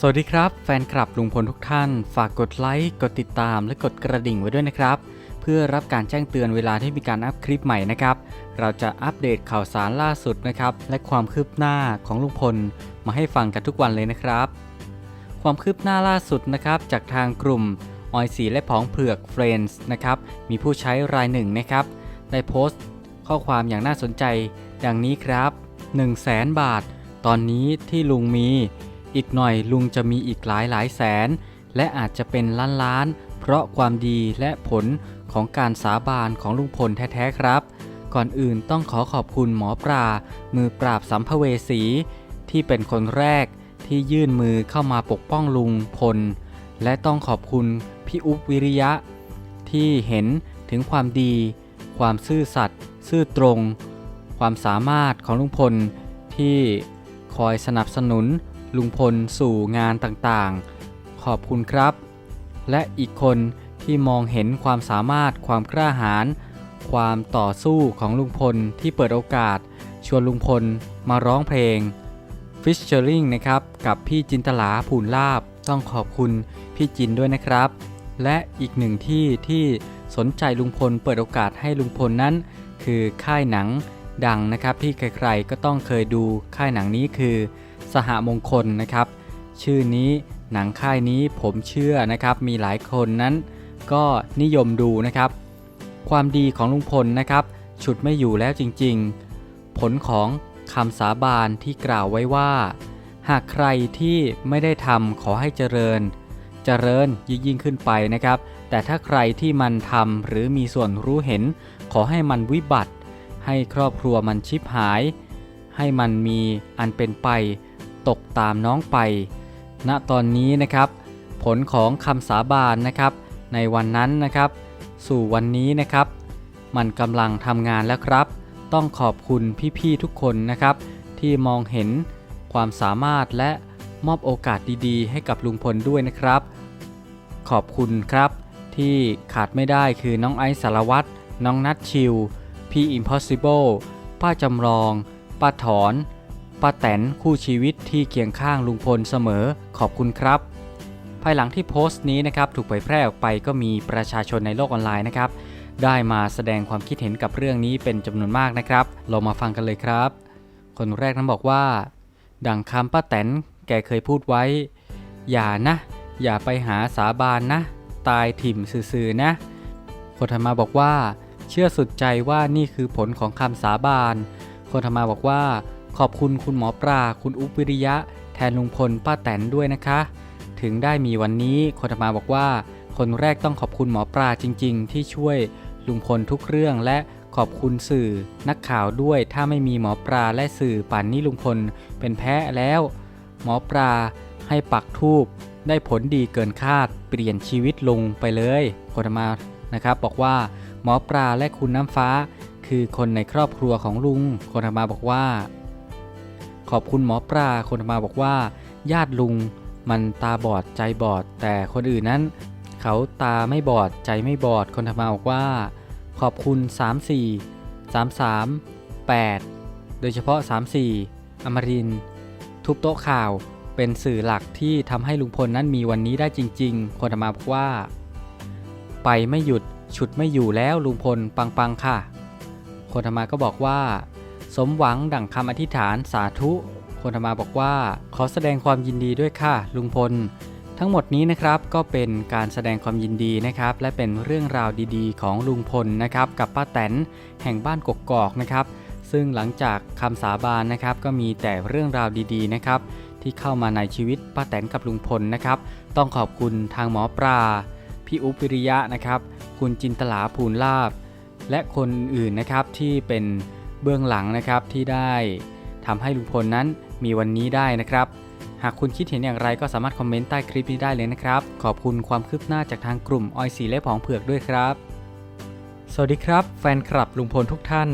สวัสดีครับ แฟนคลับลุงพลทุกท่าน ฝากกดไลค์กดติดตามและกดกระดิ่งไว้ด้วยนะครับ เพื่อรับการแจ้งเตือนเวลาที่มีการอัพคลิปใหม่นะครับ เราจะอัปเดตข่าวสารล่าสุดนะครับ และความคืบหน้าของลุงพลมาให้ฟังกันทุกวันเลยนะครับ ความคืบหน้าล่าสุดนะครับ จากทางกลุ่มออยสีและผองเผือก Friends นะครับมีผู้ใช้รายหนึ่งนะครับได้โพสต์ ข้อความอย่างน่าสนใจ ดังนี้ครับ 1 0 0 0 0แสนบาท ตอนนี้ที่ลุงมี อีกหน่อยลุงจะมีอีกหลายหลายแสน และอาจจะเป็นล้านล้าน เพราะความดีและผลของการสาบานของลุงพลแท้ๆครับ ก่อนอื่นต้องขอขอบคุณหมอปลามือปราบสัมภเวสี ที่เป็นคนแรกที่ยื่นมือเข้ามาปกป้องลุงพล และต้องขอบคุณพี่อุ๊บวิริยะ ที่เห็นถึงความดี ความซื่อสัตย์ซื่อตรง ความสามารถของลุงพลที่คอยสนับสนุน ลุงพลสู่งานต่างๆ ขอบคุณครับ และอีกคนที่มองเห็นความสามารถความกล้าหาญความต่อสู้ของลุงพลที่เปิดโอกาส ชวนลุงพลมาร้องเพลงฟิชเชอริงนะครับ กับพี่จินตลาผูนลาบต้องขอบคุณพี่จินด้วยนะครับ และอีกหนึ่งที่ที่สนใจลุงพลเปิดโอกาสให้ลุงพลนั้น คือค่ายหนังดังนะครับที่ใครๆก็ต้องเคยดูค่ายหนังนี้คือ สหมงคลนะครับ ชื่อนี้หนังค่ายนี้ผมเชื่อนะครับ มีหลายคนนั้น ก็นิยมดูนะครับ ความดีของลุงพลนะครับ ฉุดไม่อยู่แล้วจริงๆ ผลของคำสาบานที่กล่าวไว้ว่า หากใครที่ไม่ได้ทำขอให้เจริญ เจริญยิ่งยิ่งขึ้นไปนะครับ แต่ถ้าใครที่มันทำหรือมีส่วนรู้เห็น ขอให้มันวิบัติ ให้ครอบครัวมันชิบหาย ให้มันมีอันเป็นไป ตกตามน้องไป ณตอนนี้นะครับ ผลของคำสาบานนะครับ ในวันนั้นนะครับ สู่วันนี้นะครับ มันกำลังทำงานแล้วครับ ต้องขอบคุณพี่ๆทุกคนนะครับ ที่มองเห็นความสามารถและมอบโอกาสดีๆ ให้กับลุงพลด้วยนะครับ ขอบคุณครับ ที่ขาดไม่ได้คือน้องไอซ์สารวัตรน้องนัทชิวพี่ Impossible ป้าจำลอง ป้าถอน ป้าแตนคู่ชีวิตที่เคียงข้างลุงพลเสมอขอบคุณครับ ภายหลังที่โพสต์นี้นะครับถูกเผยแพร่ออกไปก็มีประชาชนในโลกออนไลน์นะครับ ได้มาแสดงความคิดเห็นกับเรื่องนี้เป็นจำนวนมากนะครับ เรามาฟังกันเลยครับ คนแรกนั้นบอกว่า ดังคำป้าแตนแกเคยพูดไว้ อย่านะ อย่าไปหาสาบานนะ ตายถิ่มซื่อๆนะคนธรรมาบอกว่า เชื่อสุดใจว่านี่คือผลของคำสาบานคนธรรมาบอกว่า ขอบคุณคุณหมอปลาคุณอุ๊บวิริยะ แทนลุงพลป้าแตนด้วยนะคะ ถึงได้มีวันนี้คนธรรมาบอกว่า คนแรกต้องขอบคุณหมอปลาจริง ๆ ที่ช่วยลุงพลทุกเรื่องและขอบคุณสื่อนักข่าวด้วย ถ้าไม่มีหมอปลาและสื่อป่านนี้ลุงพลเป็นแพ้แล้ว หมอปลาให้ปักทูบได้ผลดีเกินคาด เปลี่ยนชีวิตลุงไปเลยคนธรรมานะครับบอกว่าหมอปลาและคุณน้ำฟ้า คือคนในครอบครัวของลุงคนธรรมาบอกว่า ขอบคุณหมอปลาคนธรรมาบอกว่า ญาติลุงมันตาบอดใจบอด แต่คนอื่นนั้น เขาตาไม่บอดใจไม่บอดคนธรรมาบอกว่า ขอบคุณ 34 33 8 โดยเฉพาะ 34 อมริน ทุบโต๊ะข่าวเป็นสื่อหลักที่ทำให้ลุงพลนั้นมีวันนี้ได้จริง ๆ คนธรรมาบอกว่า ไปไม่หยุดฉุดไม่อยู่แล้วลุงพลปังๆค่ะ คนธรรมาก็บอกว่า สมหวังดั่งคำอธิษฐานสาธุคนธรรมาบอกว่า ขอแสดงความยินดีด้วยค่ะ ลุงพล ทั้งหมดนี้นะครับก็เป็นการแสดงความยินดีนะครับ และเป็นเรื่องราวดีๆ ของลุงพลนะครับกับป้าแตนแห่งบ้านกกอกนะครับ ซึ่งหลังจากคำสาบานนะครับ ก็มีแต่เรื่องราวดีๆนะครับ ที่เข้ามาในชีวิตป้าแตนกับลุงพลนะครับ ต้องขอบคุณทางหมอปลาพี่อุ๊บวิริยะนะครับ คุณจินตลาภูลลาบ และคนอื่นนะครับที่เป็น เบื้องหลังนะครับที่ได้ทำให้ลุงพลนั้นมีวันนี้ได้นะครับ หากคุณคิดเห็นอย่างไรก็สามารถคอมเมนต์ใต้คลิปนี้ได้เลยนะครับ ขอบคุณความคืบหน้าจากทางกลุ่มออยสีและผองเผือกด้วยครับ สวัสดีครับ แฟนคลับลุงพลทุกท่าน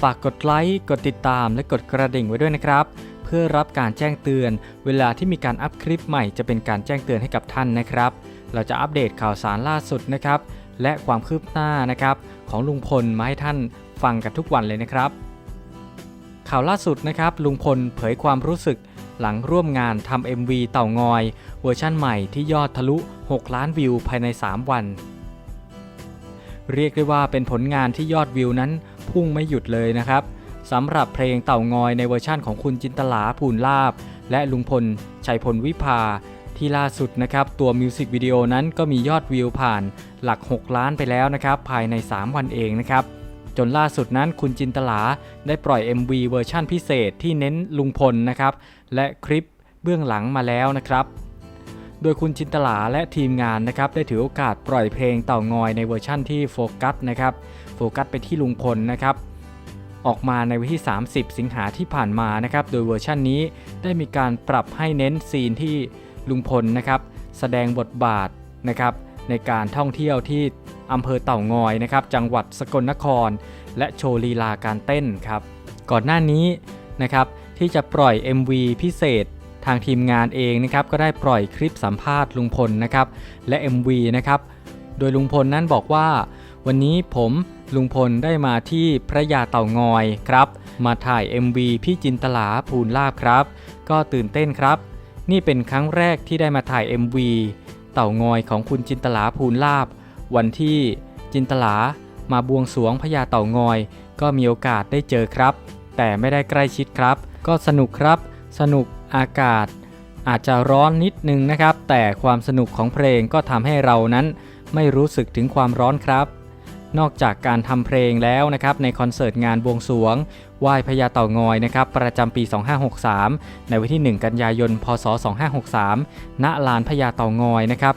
ฝากกดไลค์กดติดตามและกดกระดิ่งไว้ด้วยนะครับ เพื่อรับการแจ้งเตือน เวลาที่มีการอัพคลิปใหม่จะเป็นการแจ้งเตือนให้กับท่านนะครับ เราจะอัปเดตข่าวสารล่าสุดนะครับและความคืบหน้านะครับของลุงพลมาให้ท่าน ฟังกันทุกวันเลยนะครับ ข่าวล่าสุดนะครับ ลุงพลเผยความรู้สึกหลังร่วมงานทำ MV เต่างอย เวอร์ชั่นใหม่ที่ยอดทะลุ 6 ล้านวิวภายใน 3 วัน เรียกได้ว่าเป็นผลงานที่ยอดวิวนั้นพุ่งไม่หยุดเลยนะครับสำหรับเพลงเต่างอยในเวอร์ชั่นของคุณจินตลาภูลลาบ และลุงพล ชัยพลวิภา ที่ล่าสุดนะครับ ตัวมิวสิกวิดีโอนั้นก็มียอดวิวผ่านหลัก 6 ล้านไปแล้วนะครับ ภายใน 3 วันเองนะครับ จนล่าสุดนั้นคุณจินตลาได้ปล่อย MV เวอร์ชั่นพิเศษที่เน้นลุงพลนะครับ และคลิปเบื้องหลังมาแล้วนะครับโดยคุณจินตลาและทีมงานนะครับได้ถือโอกาสปล่อยเพลงเต่างอยในเวอร์ชั่นที่โฟกัสนะครับโฟกัสไปที่ลุงพลนะครับออกมาในวันที่ 30 สิงหาที่ผ่านมานะครับโดยเวอร์ชันนี้ได้มีการปรับให้เน้นซีนที่ลุงพลนะครับแสดงบทบาทนะครับในการท่องเที่ยวที่ อำเภอเต่างอยนะครับจังหวัดสกลนคร และโชว์ลีลาการเต้นครับ ก่อนหน้านี้นะครับที่จะปล่อย MV พิเศษทางทีมงานเองนะครับก็ได้ปล่อยคลิปสัมภาษณ์ลุงพลนะครับและ MV นะครับโดยลุงพลนั้นบอกว่า วันนี้ผมลุงพลได้มาที่พระยาเต่างอยครับ มาถ่าย MV พี่จินตลาภูลลาบครับ ก็ตื่นเต้นครับ นี่เป็นครั้งแรกที่ได้มาถ่าย MV เต่างอยของคุณจินตลาภูลลาบ วันที่จินตลามาบวงสรวงพญาเต่างอย ก็มีโอกาสได้เจอครับ แต่ไม่ได้ใกล้ชิดครับ ก็สนุกครับ สนุกอากาศ อาจจะร้อนนิดนึงนะครับ แต่ความสนุกของเพลงก็ทำให้เรานั้น ไม่รู้สึกถึงความร้อนครับ นอกจากการทำเพลงแล้วนะครับในคอนเสิร์ตงานบวงสรวงไหว้พญาเต่างอยนะครับประจำปี 2563 ในวันที่ 1 กันยายน พศ 2563 ณ ลานพญาเต่างอยนะครับ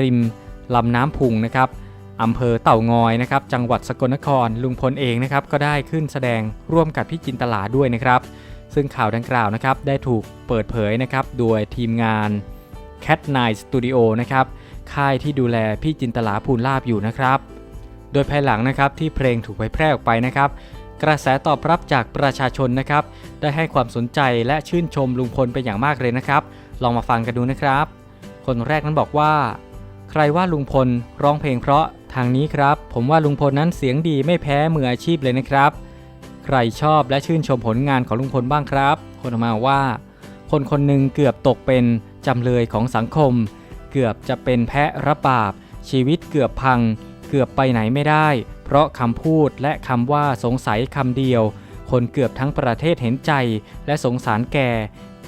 ริม ลำน้ำพุงนะครับอำเภอเต่างอยนะครับ จังหวัดสกลนครลุงพลเองนะครับ ก็ได้ขึ้นแสดงร่วมกับพี่จินตลาด้วยนะครับ ซึ่งข่าวดังกล่าวนะครับ ได้ถูกเปิดเผยนะครับ โดยทีมงาน Cat Nine Studio นะครับ ค่ายที่ดูแลพี่จินตลาภูลลาบอยู่นะครับ โดยภายหลังนะครับที่เพลงถูกเผยแพร่ออกไปนะครับ กระแสตอบรับจากประชาชนนะครับ ได้ให้ความสนใจและชื่นชมลุงพลเป็นอย่างมากเลยนะครับ ลองมาฟังกันดูนะครับ คนแรกนั้นบอกว่า ใครว่าลุงพลร้องเพลงเพราะทางนี้ครับ ผมว่าลุงพลนั้นเสียงดีไม่แพ้มืออาชีพเลยนะครับ ใครชอบและชื่นชมผลงานของลุงพลบ้างครับ คนออกมาว่า คนคนหนึ่งเกือบตกเป็นจำเลยของสังคม เกือบจะเป็นแพะรับบาปชีวิตเกือบพัง เกือบไปไหนไม่ได้ เพราะคำพูดและคำว่าสงสัยคำเดียว คนเกือบทั้งประเทศเห็นใจและสงสารแก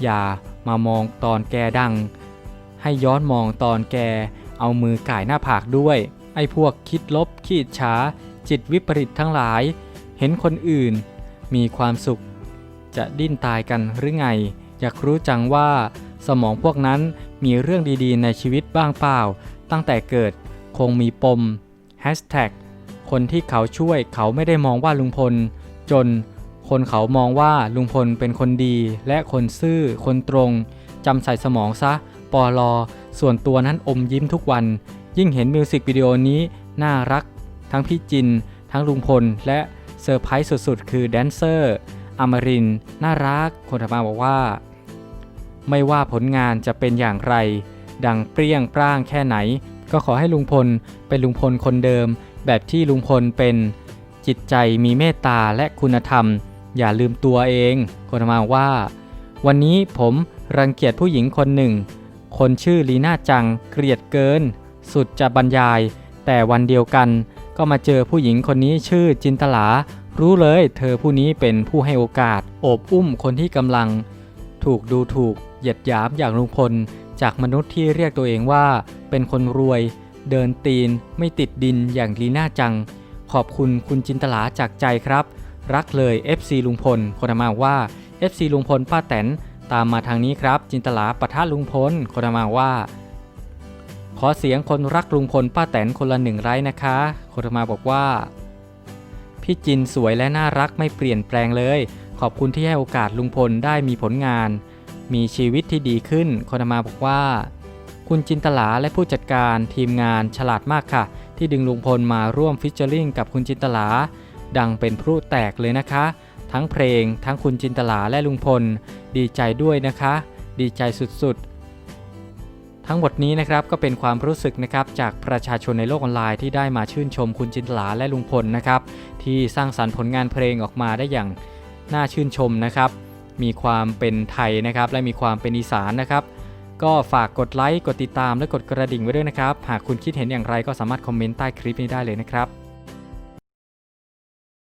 อย่ามามองตอนแกดัง ให้ย้อนมองตอนแก เอามือก่ายหน้าผากด้วย ไอ้พวกคิดลบขีดช้า จิตวิปริตทั้งหลาย เห็นคนอื่น มีความสุข จะดิ้นตายกันหรือไง อยากรู้จังว่า สมองพวกนั้นมีเรื่องดีๆ ในชีวิตบ้างเปล่า ตั้งแต่เกิดคงมีปม Hashtag คนที่เขาช่วยเขาไม่ได้มองว่าลุงพล จน คนเขามองว่าลุงพลเป็นคนดีและคนซื่อคนตรงจำใส่สมองซะ ปอลอ ส่วนตัวนั้นอมยิ้มทุกวัน ยิ่งเห็นมิวสิกวิดีโอนี้น่ารัก ทั้งพี่จิน ทั้งลุงพล และเซอร์ไพรส์สุดๆ คือแดนเซอร์อมรินน่ารัก คนถัดมาบอกว่า ไม่ว่าผลงานจะเป็นอย่างไร ดังเปรี้ยงปร้างแค่ไหน ก็ขอให้ลุงพลเป็นลุงพลคนเดิม แบบที่ลุงพลเป็นจิตใจมีเมตตาและคุณธรรม อย่าลืมตัวเอง คนถัดมาบอกว่า วันนี้ผมรังเกียจผู้หญิงคนหนึ่ง คนชื่อลีน่าจังเกลียดเกิน สุดจะบรรยาย แต่วันเดียวกัน ก็มาเจอผู้หญิงคนนี้ชื่อจินตลา รู้เลยเธอผู้นี้เป็นผู้ให้โอกาส โอบอุ้มคนที่กำลัง ถูกดูถูก เหยียดหยามอย่างลุงพล จากมนุษย์ที่เรียกตัวเองว่า เป็นคนรวย เดินตีน ไม่ติดดินอย่างลีน่าจัง ขอบคุณคุณจินตลาจากใจครับ รักเลย FC ลุงพลคนมาว่า FC ลุงพลป้าแตน ตามมาทางนี้ครับ จินตลาปะทะลุงพลคนมาว่า ขอเสียงคนรักลุงพลป้าแตนคนละหนึ่งไร้นะคะคนมาบอกว่า พี่จินสวยและน่ารักไม่เปลี่ยนแปลงเลย ขอบคุณที่ให้โอกาสลุงพลได้มีผลงาน มีชีวิตที่ดีขึ้นคนมาบอกว่า คุณจินตลาและผู้จัดการทีมงานฉลาดมากค่ะ ที่ดึงลุงพลมาร่วมฟิชเจอริงกับคุณจินตลาดังเป็นพลุแตกเลยนะคะ ทั้งเพลง ทั้งคุณจินตลาและลุงพล ดีใจด้วยนะคะ ดีใจสุดๆ ทั้งหมดนี้นะครับก็เป็นความรู้สึกนะครับจากประชาชนในโลกออนไลน์ที่ได้มาชื่นชมคุณจินตลาและลุงพลนะครับที่สร้างสรรค์ผลงานเพลงออกมาได้อย่างน่าชื่นชมนะครับ มีความเป็นไทยนะครับและมีความเป็นอีสานนะครับก็ฝากกดไลค์ กดติดตาม และกดกระดิ่งไว้ด้วยนะครับ หากคุณคิดเห็นอย่างไรก็สามารถคอมเมนต์ใต้คลิปนี้ได้เลยนะครับ